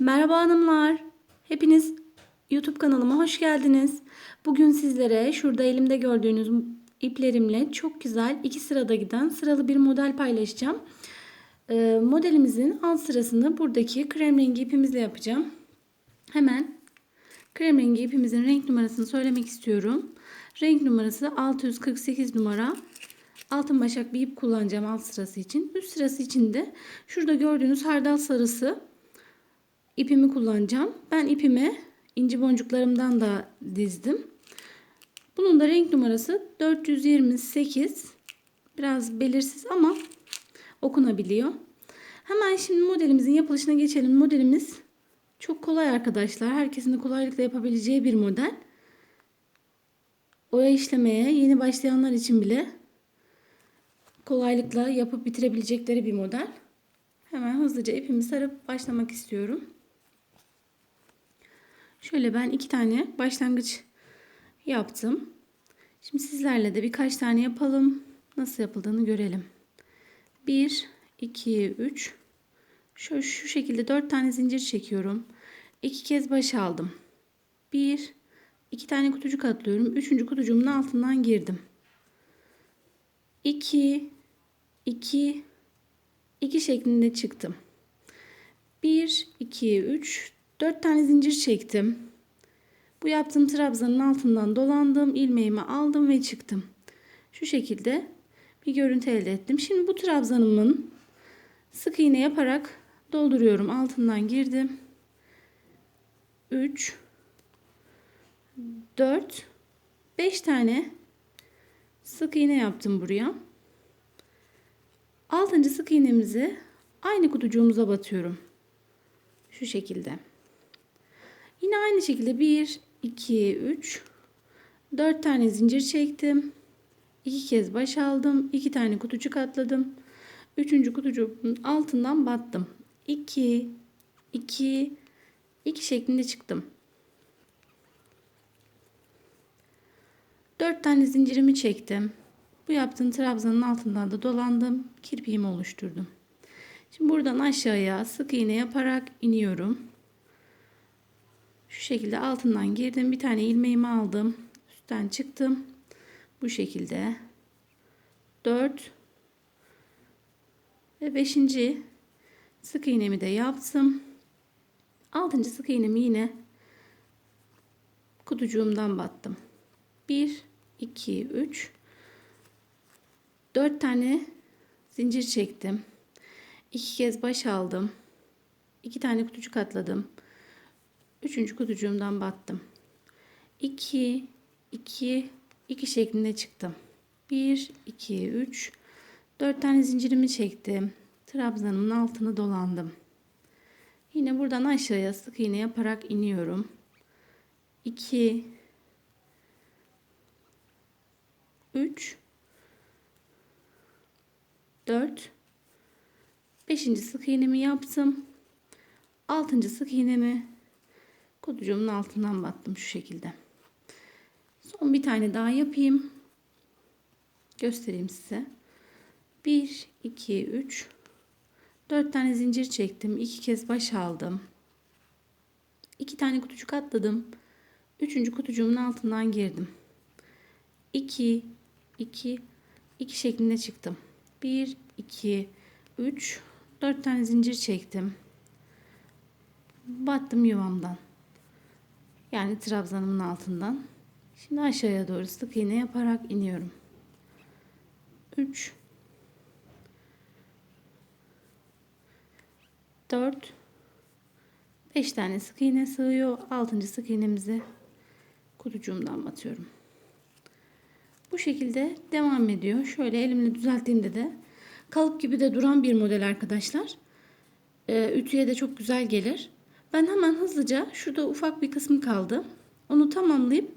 Merhaba hanımlar. Hepiniz YouTube kanalıma hoş geldiniz. Bugün sizlere şurada elimde gördüğünüz iplerimle çok güzel iki sırada giden sıralı bir model paylaşacağım. Ee, modelimizin alt sırasını buradaki krem rengi ipimizle yapacağım. Hemen krem rengi ipimizin renk numarasını söylemek istiyorum. Renk numarası 648 numara. Altın başak bir ip kullanacağım alt sırası için. Üst sırası için de şurada gördüğünüz hardal sarısı ipimi kullanacağım. Ben ipimi inci boncuklarımdan da dizdim. Bunun da renk numarası 428. Biraz belirsiz ama okunabiliyor. Hemen şimdi modelimizin yapılışına geçelim. Modelimiz çok kolay arkadaşlar. Herkesin de kolaylıkla yapabileceği bir model. Oya işlemeye yeni başlayanlar için bile kolaylıkla yapıp bitirebilecekleri bir model. Hemen hızlıca ipimi sarıp başlamak istiyorum. Şöyle ben iki tane başlangıç yaptım. Şimdi sizlerle de birkaç tane yapalım. Nasıl yapıldığını görelim. 1, 2, 3. Şöyle şu şekilde 4 tane zincir çekiyorum. 2 kez baş aldım. 1, 2 tane kutucuk atlıyorum. 3. kutucuğumun altından girdim. 2, 2, 2 şeklinde çıktım. 1, 2, 3, 4 tane zincir çektim. Bu yaptığım trabzanın altından dolandım. ilmeğimi aldım ve çıktım. Şu şekilde bir görüntü elde ettim. Şimdi bu trabzanımın sık iğne yaparak dolduruyorum. Altından girdim. 3 4 5 tane sık iğne yaptım buraya. Altıncı sık iğnemizi aynı kutucuğumuza batıyorum. Şu şekilde. Yine aynı şekilde 1, 2, 3, 4 tane zincir çektim. 2 kez baş aldım. 2 tane kutucuk atladım. 3. kutucuğun altından battım. 2, 2, 2 şeklinde çıktım. 4 tane zincirimi çektim. Bu yaptığım trabzanın altından da dolandım. Kirpiğimi oluşturdum. Şimdi buradan aşağıya sık iğne yaparak iniyorum. Şekilde altından girdim. Bir tane ilmeğimi aldım. Üstten çıktım. Bu şekilde. 4 ve 5. sık iğnemi de yaptım. 6. sık iğnemi yine kutucuğumdan battım. 1 2 3 4 tane zincir çektim. 2 kez baş aldım. 2 tane kutucuk atladım. Üçüncü kutucuğumdan battım. 2 2 2 şeklinde çıktım. 1 2 3 4 tane zincirimi çektim. Trabzanımın altını dolandım. Yine buradan aşağıya sık iğne yaparak iniyorum. 2 3 4 5. sık iğnemi yaptım. 6. sık iğnemi kutucuğumun altından battım şu şekilde. Son bir tane daha yapayım. Göstereyim size. 1 2 3 4 tane zincir çektim. 2 kez baş aldım. 2 tane kutucuk atladım. 3. kutucuğumun altından girdim. 2 2 2 şeklinde çıktım. 1 2 3 4 tane zincir çektim. Battım yuvamdan. Yani trabzanımın altından. Şimdi aşağıya doğru sık iğne yaparak iniyorum. 3 4 5 tane sık iğne sığıyor. 6. sık iğnemizi kutucuğumdan batıyorum. Bu şekilde devam ediyor. Şöyle elimle düzelttiğimde de kalıp gibi de duran bir model arkadaşlar. Ee, ütüye de çok güzel gelir. Ben hemen hızlıca şurada ufak bir kısmı kaldı. Onu tamamlayıp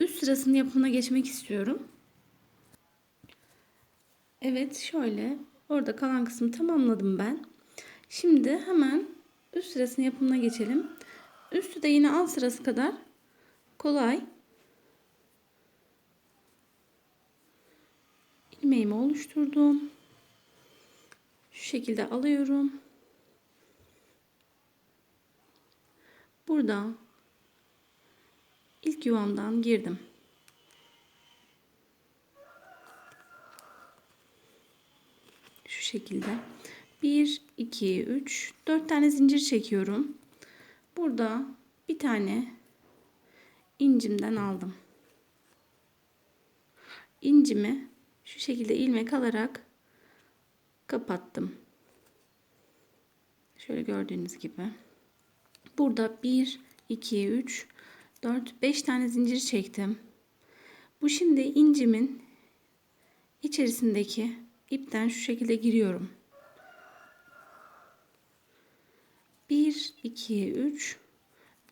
üst sırasının yapımına geçmek istiyorum. Evet şöyle orada kalan kısmı tamamladım ben. Şimdi hemen üst sırasının yapımına geçelim. Üstü de yine alt sırası kadar kolay. ilmeğimi oluşturdum. Şu şekilde alıyorum. Burada ilk yuvamdan girdim. Şu şekilde. 1, 2, 3, 4 tane zincir çekiyorum. Burada bir tane incimden aldım. İncimi şu şekilde ilmek alarak kapattım. Şöyle gördüğünüz gibi. Burada 1, 2, 3, 4, 5 tane zincir çektim. Bu şimdi incimin içerisindeki ipten şu şekilde giriyorum. 1, 2, 3,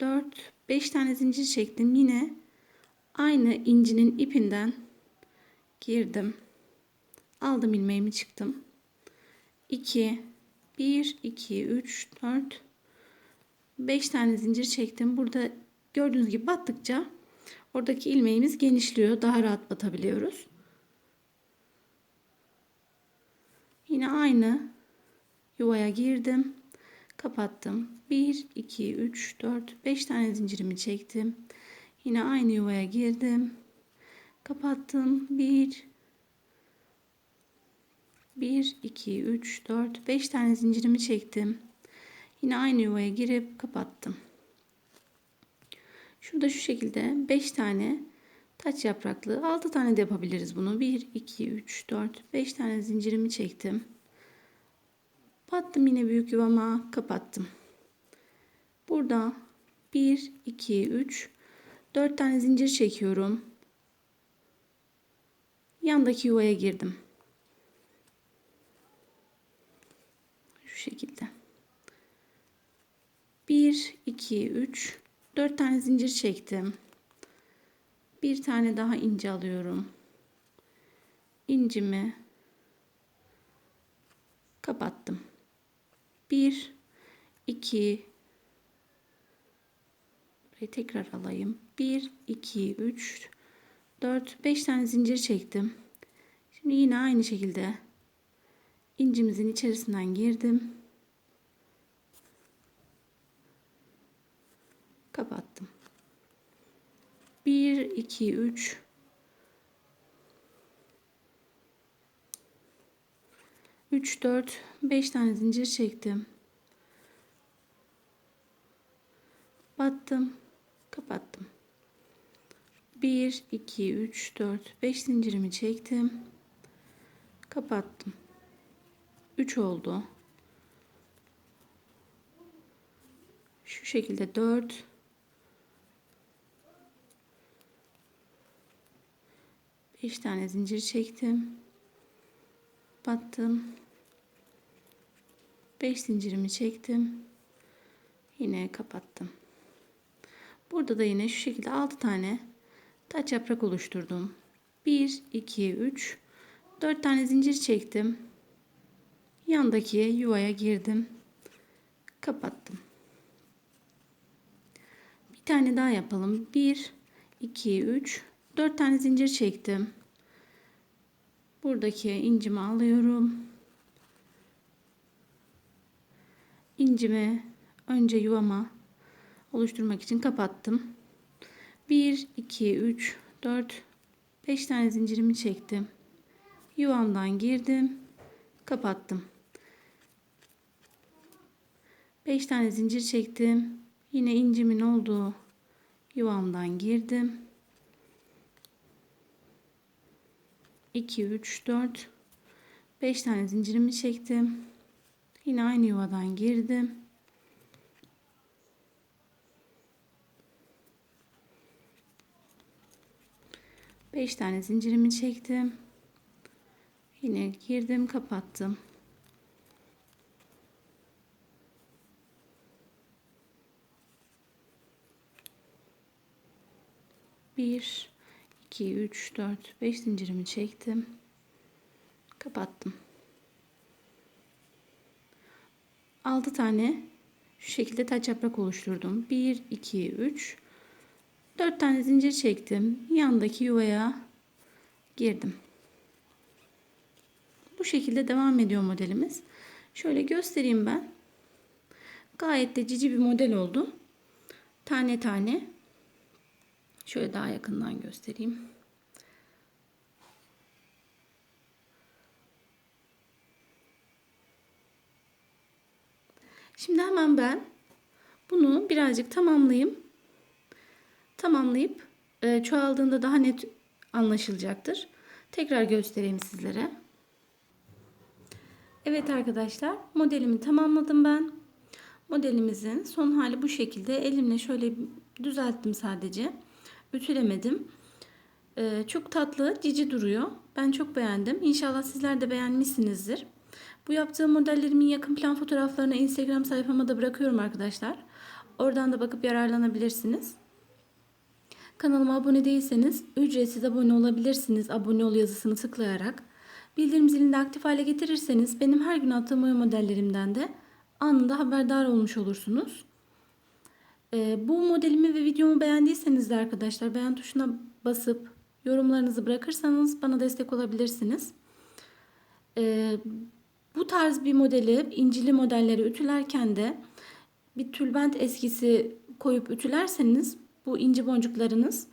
4, 5 tane zincir çektim. Yine aynı incinin ipinden girdim. Aldım ilmeğimi çıktım. 2, 1, 2, 3, 4, 5 tane zincir çektim. Burada gördüğünüz gibi battıkça oradaki ilmeğimiz genişliyor. Daha rahat batabiliyoruz. Yine aynı yuvaya girdim. Kapattım. 1, 2, 3, 4, 5 tane zincirimi çektim. Yine aynı yuvaya girdim. Kapattım. 1, 1, 2, 3, 4, 5 tane zincirimi çektim. Yine aynı yuvaya girip kapattım. Şurada şu şekilde 5 tane taç yapraklı 6 tane de yapabiliriz bunu. 1, 2, 3, 4, 5 tane zincirimi çektim. Battım yine büyük yuvama kapattım. Burada 1, 2, 3, 4 tane zincir çekiyorum. Yandaki yuvaya girdim. Şu şekilde. 1, 2, 3, 4 tane zincir çektim. Bir tane daha ince alıyorum. İncimi kapattım. 1 2 ve tekrar alayım. 1 2 3 4 5 tane zincir çektim. Şimdi yine aynı şekilde incimizin içerisinden girdim. Kapattım. 1 2 3 3 4 5 tane zincir çektim. Battım, kapattım. 1 2 3 4 5 zincirimi çektim. Kapattım. 3 oldu. Şu şekilde 4 5 tane zincir çektim. Battım. 5 zincirimi çektim. Yine kapattım. Burada da yine şu şekilde 6 tane taç yaprak oluşturdum. 1 2 3 4 tane zincir çektim. Yandaki yuvaya girdim. Kapattım. Bir tane daha yapalım. 1 2 3 4 tane zincir çektim. Buradaki incimi alıyorum. İncimi önce yuvama oluşturmak için kapattım. 1 2 3 4 5 tane zincirimi çektim. Yuvamdan girdim. Kapattım. 5 tane zincir çektim. Yine incimin olduğu yuvamdan girdim. 2 3 4 5 tane zincirimi çektim. Yine aynı yuvadan girdim. Beş tane zincirimi çektim. Yine girdim, kapattım. Bir, 2, 3, 4, 5 zincirimi çektim. Kapattım. 6 tane şu şekilde taç yaprak oluşturdum. 1, 2, 3, 4 tane zincir çektim. Yandaki yuvaya girdim. Bu şekilde devam ediyor modelimiz. Şöyle göstereyim ben. Gayet de cici bir model oldu. tane tane şöyle daha yakından göstereyim. Şimdi hemen ben bunu birazcık tamamlayayım. Tamamlayıp e, çoğaldığında daha net anlaşılacaktır. Tekrar göstereyim sizlere. Evet arkadaşlar modelimi tamamladım ben. Modelimizin son hali bu şekilde. Elimle şöyle düzelttim sadece. Ütülemedim. Ee, çok tatlı, cici duruyor. Ben çok beğendim. İnşallah sizler de beğenmişsinizdir. Bu yaptığım modellerimin yakın plan fotoğraflarını Instagram sayfama da bırakıyorum arkadaşlar. Oradan da bakıp yararlanabilirsiniz. Kanalıma abone değilseniz ücretsiz abone olabilirsiniz. Abone ol yazısını tıklayarak. Bildirim zilini de aktif hale getirirseniz benim her gün attığım oya modellerimden de anında haberdar olmuş olursunuz. Ee, bu modelimi ve videomu beğendiyseniz de arkadaşlar beğen tuşuna basıp yorumlarınızı bırakırsanız bana destek olabilirsiniz. Ee, bu tarz bir modeli incili modelleri ütülerken de bir tülbent eskisi koyup ütülerseniz bu inci boncuklarınız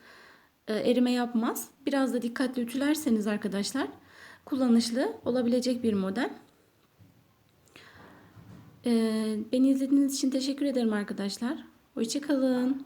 e, erime yapmaz. Biraz da dikkatli ütülerseniz arkadaşlar kullanışlı olabilecek bir model. Ee, beni izlediğiniz için teşekkür ederim arkadaşlar. Hoşçakalın.